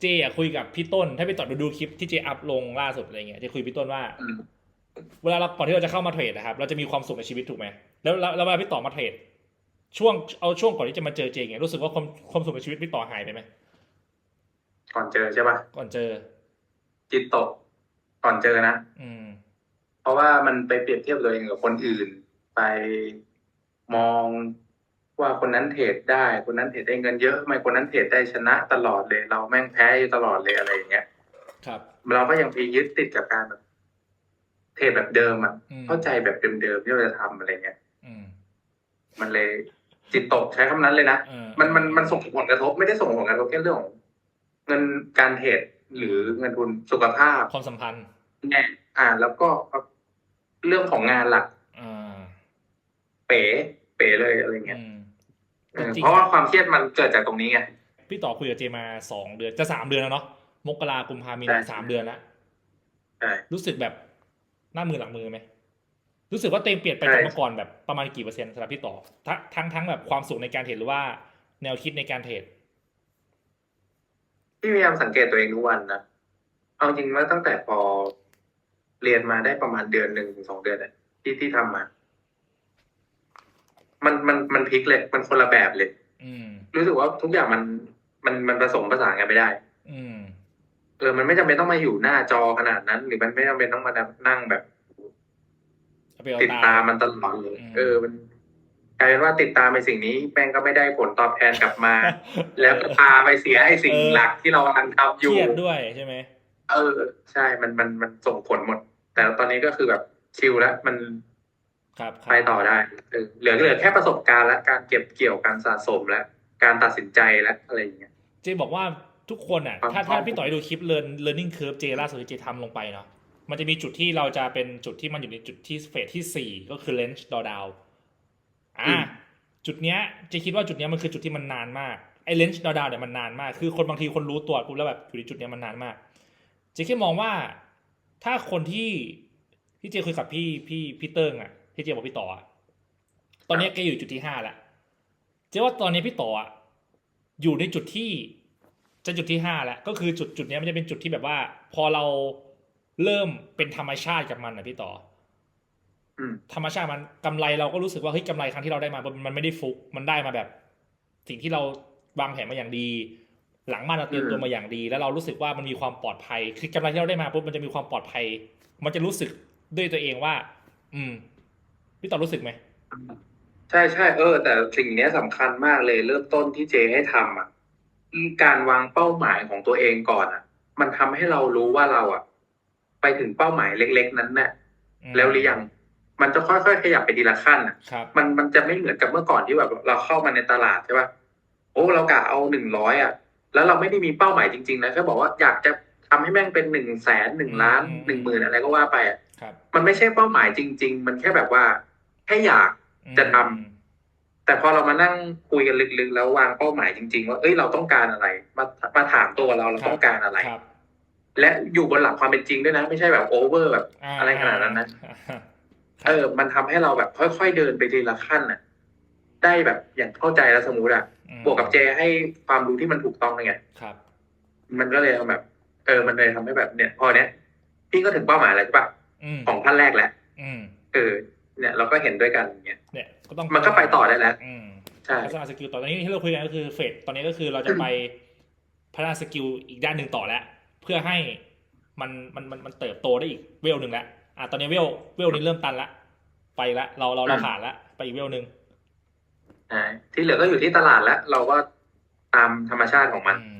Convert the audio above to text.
เจอะคุยกับพี่ต้น ถ้าพี่ต่อดูดูคลิปที่เจอัพลงล่าสุดอะไรเงี้ยเจะคุยกับพี่ต้นว่าอืมเวลาเราก่อนที่เราจะเข้ามาเทรดนะครับ เราจะมีความสุขในชีวิตถูกไหมแล้วแล้วแล้วเวลาพี่ต่อมาเทรดช่วงเอาช่วงก่อนที่จะมาเจอเจเงี้ยรู้สึกว่าความความสุขในชีวิตพี่ต่อหายไปไหมก่อนเจอใช่ป่ะก่อนเจอ จิตตก ก่อนเจอนะอืม เพราะว่ามันไปเปรียบเทียบตัวเองกับคนอื่น ไปมอง ว่าคนนั้นเทรดได้ คนนั้นเทรดได้เงินเยอะทำไมคนนั้นเทรดได้ชนะตลอดเลย เราแม่งแพ้อยู่ตลอดเลยอะไรอย่างเงี้ย ครับ เราก็ยังไปยึดติดกับการแบบเทรดแบบเดิมอะอืมเข้าใจแบบเดิมๆที่เราจะทำอะไรเงี้ยอืมมันเลยจิตตกใช้คำนั้นเลยนะเออมันมันมันส่งผลกระทบ ไม่ได้ส่งผลกระทบแค่เรื่องของเงินการเทรดหรือเงินทุนสุขภาพความสัมพันธ์แน่อ่า แล้วก็เรื่องของงานหลักอ่าเป๋เป๋เลยอะไรเงี้ยอืม เออจริงๆเพราะว่าความเครียดมันเกิดจากตรงนี้ไงพี่ต่อคุยกับเจมาสองเดือนจะสามเดือนแล้วเนาะมกรากุมภามีนาใช่สามเดือนแล้วใช่รู้สึกแบบหน้ามือหลังมือไหมรู้สึกว่าเต็มเปลี่ยนไปใช่จากเมื่อก่อนแบบประมาณกี่เปอร์เซ็นต์สำหรับพี่ต่อทั้งทั้งทั้งแบบความสุขในการเทรดหรือว่าแนวคิดในการเทรดพี่พยายามสังเกตตัวเองทุกวันนะเอาจริงว่าตั้งแต่พอเรียนมาได้ประมาณเดือนหนึ่งถึงสองเดือนเนี่ยที่ที่ทำมา มันมันมันพลิกเลย มันคนละแบบเลย อืม รู้สึกว่าทุกอย่างมันมันมันผสมผสานกันไม่ได้ อืม เออ มันไม่จำเป็นต้องมาอยู่หน้าจอขนาดนั้น หรือมันไม่จำเป็นต้องมานั่งแบบ เอาไปเอาติดตาตามมันตลอดเลยอืมเออ มันกลายเป็นว่าติดตามไปสิ่งนี้แม่งก็ไม่ได้ผลตอบแทนกลับมา แล้วก็พาไปเสียไอ้สิ่งเออหลักที่เรากำลังทำอเคยู่ รียดด้วยใช่ไหม เออ ใช่ มันมันมันส่งผลหมด แต่ตอนนี้ก็คือแบบชิลแล้วมัน ครับคไปรับต่อได้เออเหลือเหลือแค่ประสบการณ์และการเก็บเกี่ยวการสะสมและการตัดสินใจและอะไรอย่างเงี้ยเจบอกว่าทุกคนอะความถ้าถ้าชอบพี่ต่อยดูคลิป learn learning curve เจล่าสุดที่เจทำลงไปเนาะมันจะมีจุดที่เราจะเป็นจุดที่มันอยู่ในจุดที่เฟสที่สี่ก็คือ range drawdown อ่าจุดเนี้ยเจคิดว่าจุดเนี้ยมันคือจุดที่มันนานมากไอ้ range drawdown เนี่ยมันนานมากคือคนบางทีคนรู้ตัวปุ๊บแล้วแบบอยู่ในจุดเนี้ยมันนานมากเจแค่มองว่าถ้าคนที่ที่เจคุยกับพี่พี่พี่เติ้งอะ ที่เจบอกพี่ต่ออะตอนเนี้ยแกอยู่จุดที่ห้าแล้วเจว่าตอนนี้พี่ต่ออะอยู่ในจุดที่จะจุดที่ห้าแล้วก็คือจุดจุดเนี้ยมันจะเป็นจุดที่แบบว่า พอเราเริ่มเป็นธรรมชาติกับมันนะพี่ต่ออืมธรรมชาติมันกำไรเราก็รู้สึกว่าเฮ้ยกำไรครั้งที่เราได้มามันมันไม่ได้ฟุกมันได้มาแบบ สิ่งที่เราวางแผนมาอย่างดี หลังบ้านเราเตรียมตัวมาอย่างดี แล้วเรารู้สึกว่ามันมีความปลอดภัย คือกำไรที่เราได้มาปุ๊บมันจะมีความปลอดภัย มันจะรู้สึกด้วยตัวเองว่า อืม พี่ต่อรู้สึกไหมใช่ใช่เออ แต่สิ่งเนี้ยสำคัญมากเลยเริ่มต้นที่เจให้ทำอะการวางเป้าหมายของตัวเองก่อนอะ มันทำให้เรารู้ว่าเราอะ ไปถึงเป้าหมายเล็ก ๆ นั้นน่ะมแล้วหรือยังมันจะค่อยๆขยับไปทีละขั้นอะครับมันมันจะไม่เหมือนกับเมื่อก่อนที่แบบเราเข้ามาในตลาดใช่ป่ะโอ้เรากะเอาหนึ่งร้อยอะ แล้วเราไม่ได้มีเป้าหมายจริงๆนะแค่บอกว่าอยากจะทำให้แม่งเป็นหนึ่งแสนหนึ่งล้านหนึ่งหมื่นอะไรก็ว่าไปอะครับมันไม่ใช่เป้าหมายจริง ๆ มันแค่แบบว่าแค่อยากจะทำแต่พอเรามานั่งคุยกันลึกๆ แล้ววางเป้าหมายจริง ๆ ว่าเอ้ยเราต้องการอะไร มามาถามตัวเราเราต้องการอะไรครับและอยู่บนหลักความเป็นจริงด้วยนะ ไม่ใช่แบบโอเวอร์แบบ อะไรขนาดนั้นนะอ่าเออ มันทำให้เราแบบค่อยๆเดินไปทีละขั้นน่ะ ได้แบบอย่างเข้าใจแล้วสมมติอะอืมบวกกับเจให้ความรู้ที่มันถูกต้องไงครับ มันก็เลยแบบ เออ มันเลยทำให้แบบเนี่ย พอเนี้ยพี่ก็ถึงเป้าหมายแล้วใช่ปะอืมของขั้นแรกแล้วอืมเออ เนี่ยเราก็เห็นด้วยกันอย่างเงี้ยเนี่ยก็ต้องมันก็ไปต่อได้แล้วอืมใช่พัฒนาสกิลต่อตอนนี้ที่เราคุยกันก็คือเฟสตอนนี้ก็คือเราจะไปพัฒนาสกิลอีกด้านหนึ่งต่อแล้วเพื่อให้มันมันมันมันเติบโตได้อีกเวลหนึ่งแล้วอะตอนนี้เวลเวลนี้เริ่มตันละไปละเราเราเราผ่านละไปอีกเวลหนึ่งอ่าที่เหลือก็อยู่ที่ตลาดแล้วเราก็ตามธรรมชาติของมันอืม